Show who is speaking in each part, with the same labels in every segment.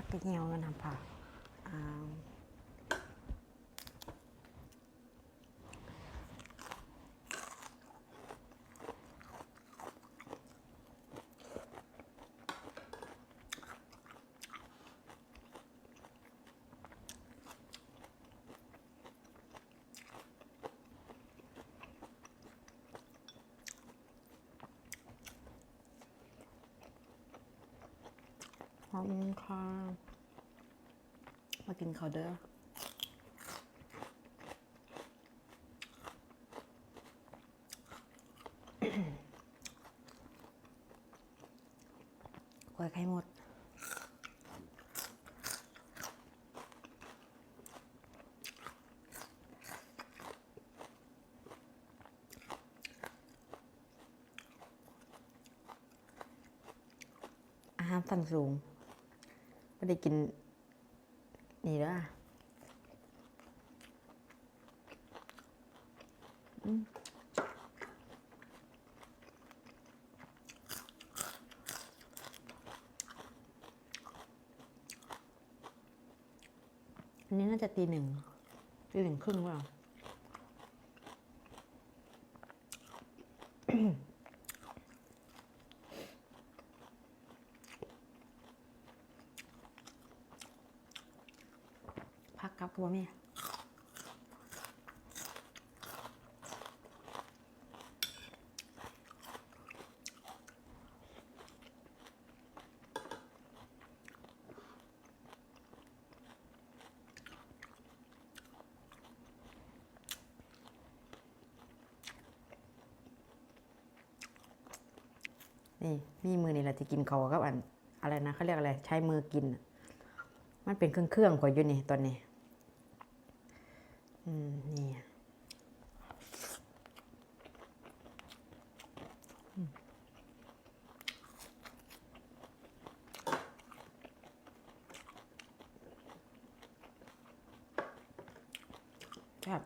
Speaker 1: พักกระเหี่ยวกันทำผัก อ่าขอบคุณค่ะมากินข้าวเด้อกล้วยไข่หมดอาหารสั้นสูง ไม่ได้กิน นี่เด้ออืมอันนี้น่าจะตีหนึ่งตีหนึ่งครึ่งว่ากับ ตัวแม่นี่มีมือนี่แหละที่กินเขาวกับอันอะไรนะเขาเรียกอะไร ใช้มือกิน มันเป็นเครื่องเครื่องขอยอยู่นี่ตอนนี้ อืม นี่อะอืม ครับ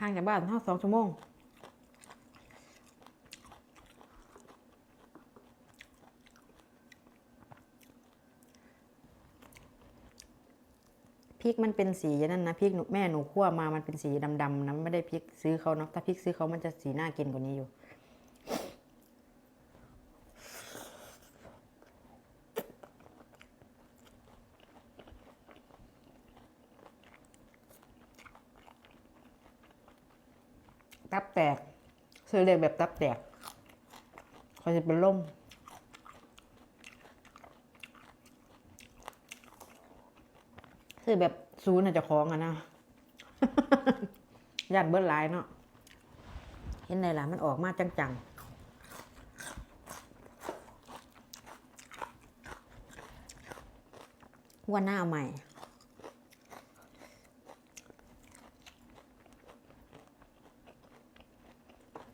Speaker 1: ห่างจากบ้านเท่าสองชั่วโมงพริกมันเป็นสีนั่นนะพริกแม่หนูคั่วมามันเป็นสีดำๆนะไม่ได้พริกซื้อเขาเนาะถ้าพริกซื้อเขามันจะสีน่ากินกว่านี้อยู่ ตับแตก ซื้อเรียกแบบตับแตกเขาจะเป็นล่มคือแบบซูนย์อาจจะคล้องอะนะยันเบิร์ดไลน์เนาะเห็นในลานมันออกมาจังๆวันหน้าเอาใหม่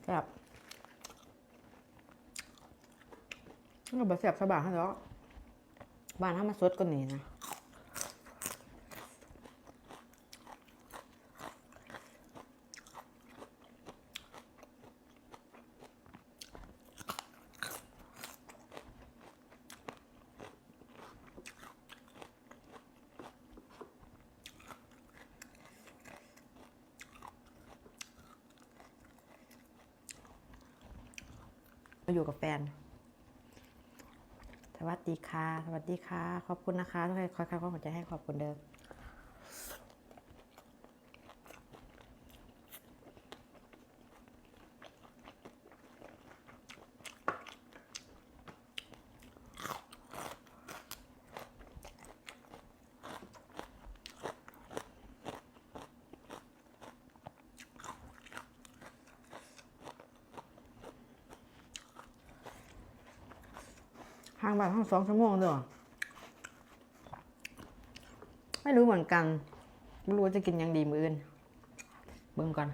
Speaker 1: แบบก็แบบเสียบสบายฮะเนาะบ้านถ้ามาสดก็นี่นะ มาอยู่กับแฟน สวัสดีค่ะ สวัสดีค่ะ ขอบคุณนะคะทุกคนคอยๆก็หัวใจให้ขอบคุณเดิมางบ้านห้องสองชั่วโมงเด้อไม่รู้เหมือนกัน ไม่รู้จะกินยังดีมืออื่น เบิ่งก่อน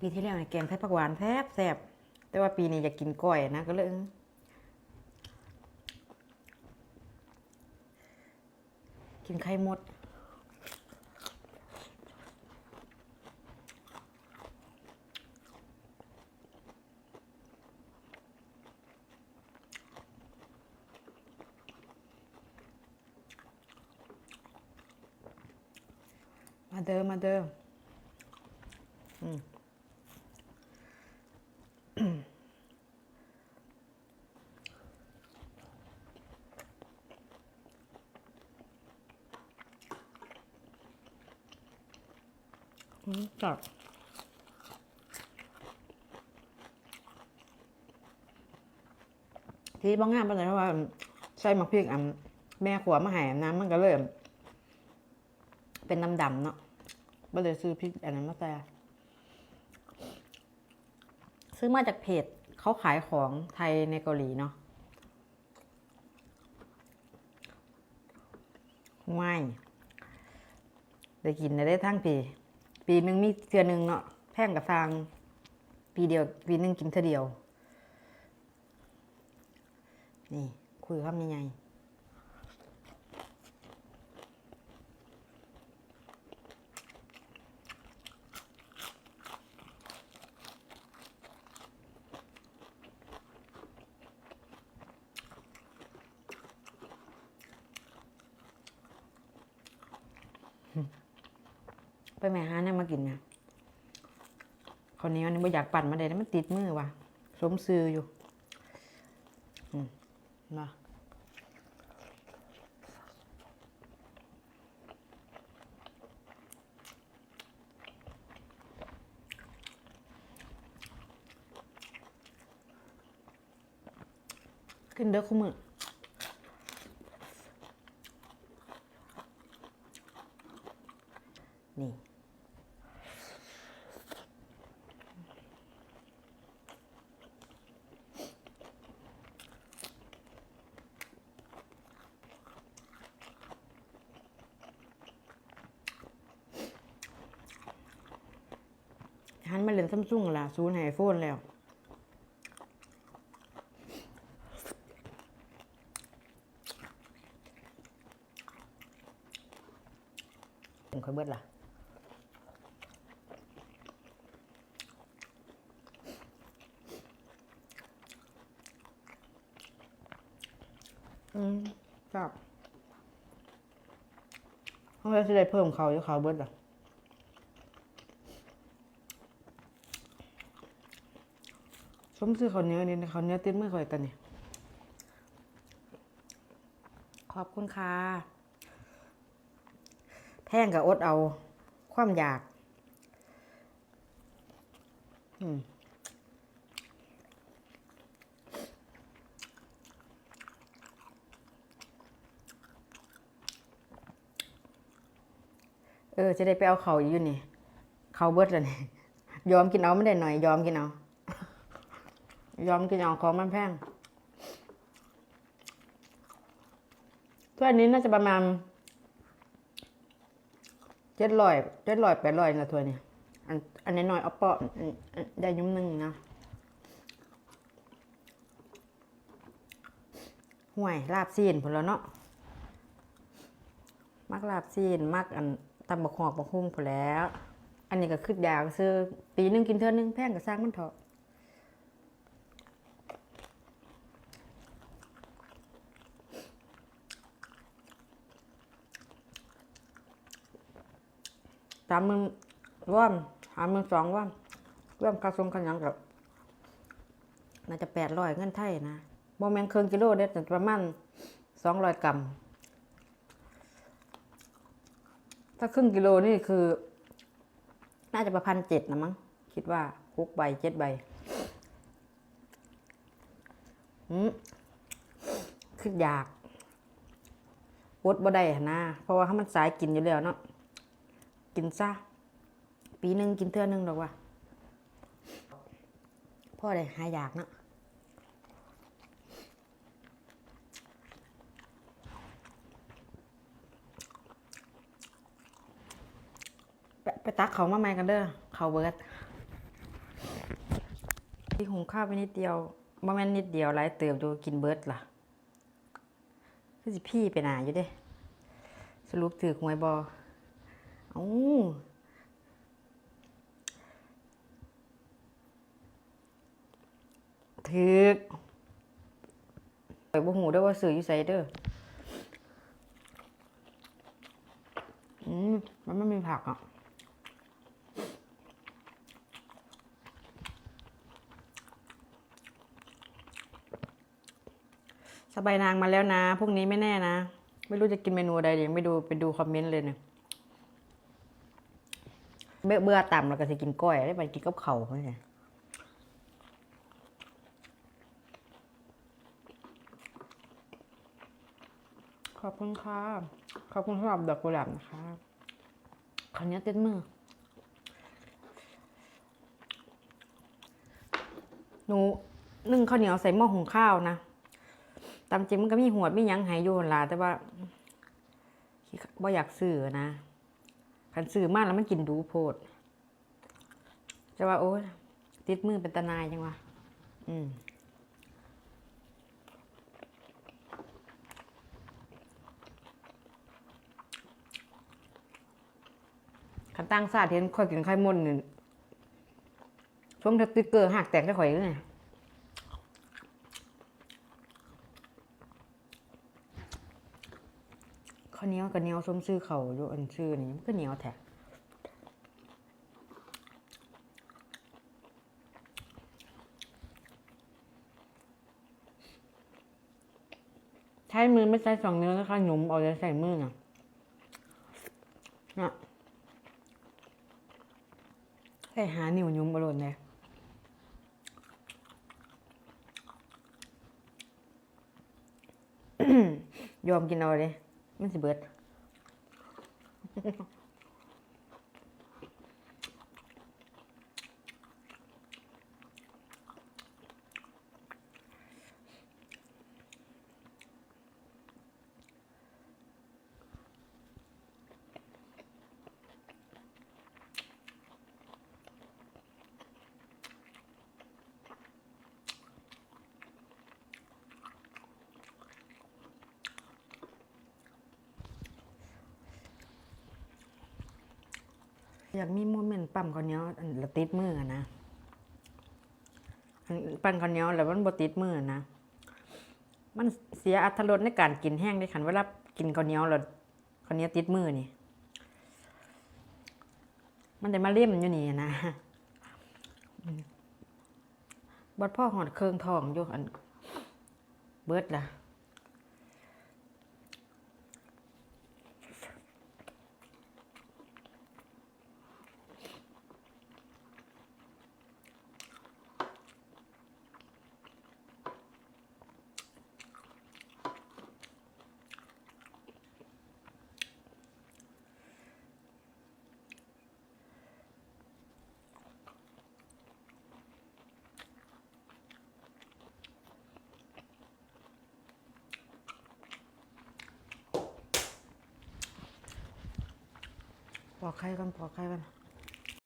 Speaker 1: ปีที่แล้วเนี่ยแกงไทยผักหวานแซ่บแซ่บแต่ว่าปีนี้อยากกินก้อยนะก็เลยกินไข่มด มาเดิมมาเดิมอืม อืม จับที่บางงานเป็นไงเพราะว่าใส่มักพริกอะแม่ขวมาใหายน้ำมันก็เริ่ม เป็นน้ำดำเนาะก็เลยซื้อพริกอันนั้นมาแต่ ซื้อมาจากเพจเขาขายของไทยในเกาหลีเนาะไม่ได้กินได้ทั้งปี ปีหนึ่งมีเทือหนึ่งเนาะแพงกับฟางปีเดียวปีหนึ่งกินเท่อเดียว นี่ คุยคำยังไง ไปแม่หาเนี่ยมากินนะ คนนี้มันไม่อยากปั่นมาเลยนะมันติดมือว่ะสมซื้ออยู่อืมมาขึ้นเด้อคู่มือนี่ มาเล่นซัมซุงล่ะศูนย์ไอโฟนแล้วผมเคยเบิดล่ะอืมครับเขาจะได้เพิ่มเขาอยู่เขาเบิดล่ะ มซื้อข้าวเหนียวนี่ข้าวเหนียวติดมือข่อยตอนนี้ขอบคุณค่ะแพงกับอดเอา ความอยาก อืมเออ จะได้ไปเอาเขาอยู่นี่ เขาเบิดแล้วนี่ ยอมกินเอาไม่ได้หน่อย ยอมกินเอา ยอมกินเอาของมันแพงถ้วยนี้น่าจะประมาณเจ็ดร้อยเจ็ดร้อยแปดร้อยนะถ้วยนี้อันอันนี้น้อยเอาเปาะอันอันได้ยุ่มหนึ่งนะห่วยลาบซีนพอแล้วเนาะมักลาบซีนมักอันตำบักหอกบักฮุ่งพอแล้ว อันนี้ก็คือยากซื้อปีหนึงกินเท่านึงแพงก็สร้างมันเถอะามหมื่นร่วมหาหมื่นสองร่วมร่วมกระทรงกันยังกับน่าจะแปดร้อยเงินไทยนะโมแมนเครื่องกิโลเด็ดประมาณสองร้อยกรัม ถ้าครึ่งกิโลนี่คือ น่าจะประพันเจ็ดนะมั้ง คิดว่าหกใบเจ็ดใบอืมคืออยากอดบ่ได้หนนะเพราะว่าถ้ามันสายกินอยู่แล้วเนาะ กินซะปีหนึ่งกินเทื่อหนึงดอกว่ะพ่อได้หายอยากเนาะไปไปตักเขามาใหม่กันเด้อเขาเบิร์ดที่หุงข้าวไปนิดเดียวบ่แม่นนิดเดียวหลายเติบดูกินเบิดล่ะคือสิพี่ไปหนาอยู่เด้ สรุปถือหวยบอ เอ้ถือกไปบ่หูเด้ว่าซื้ออยู่ไสเด้ออืมมันไม่มีผักอะสบายนางมาแล้วนะ พวกนี้ไม่แน่นะ ไม่รู้จะกินเมนูใดเดี๋ยวไม่ดูไปดูคอมเมนต์เลยเนี่ย เบื่อเบื่อต่ำแล้วก็จะกินก้อยได้ไปกินกับเขาไม่ใช่ขอบคุณค่ะ ขอบคุณสำหรับดอกกุหลาบนะคะคราวนี้เต้นมือหนูนึ่งข้าวเหนียวใส่หม้อหุงข้าวนะตามจริงมันก็มีหัวดมีหยังใหายอยู่หั่นล่ะแต่ว่าบ่อยากซื้อนะ คันซื้อมากแล้วมันกินดูโพดจะว่าโอ้ติดมือเป็นตนายจังวะอืมคันตั้งซาดเห็นข่อยกินไข่มดนี่ช่วงสติ๊กเกอร์หักแตกได้ข่อยเลย ข้าวเหนียวกับเหนียวส้มซื้อเขาอยู่อันซื้อนี่มันก็เหนียวแท้ใช้มือไม่ใช้สองนิ้วนะคะหนุ่มเอาจะใส่มือน่ะนะใส่หานิ้วหยุ่มบอลนเลยยอมกินเอาเลย มันสิเบิด อยากมีโมเมนต์ปั๊มข้าวเหนียวอันละติดมือนะปั้นข้าวเหนียวแล้วมันบ่ติดมือนะมันเสียอรรถรสในการกินแห้งได้ขันเวลากินข้าวเหนียวแล้วข้าวเหนียวติดมือนี่ มันได้มาเล่มอยู่นี่นะบัดพ่อหอดเครื่องทองอยู่อันเบิดล่ะ อกไข่กันปอกไข่กัน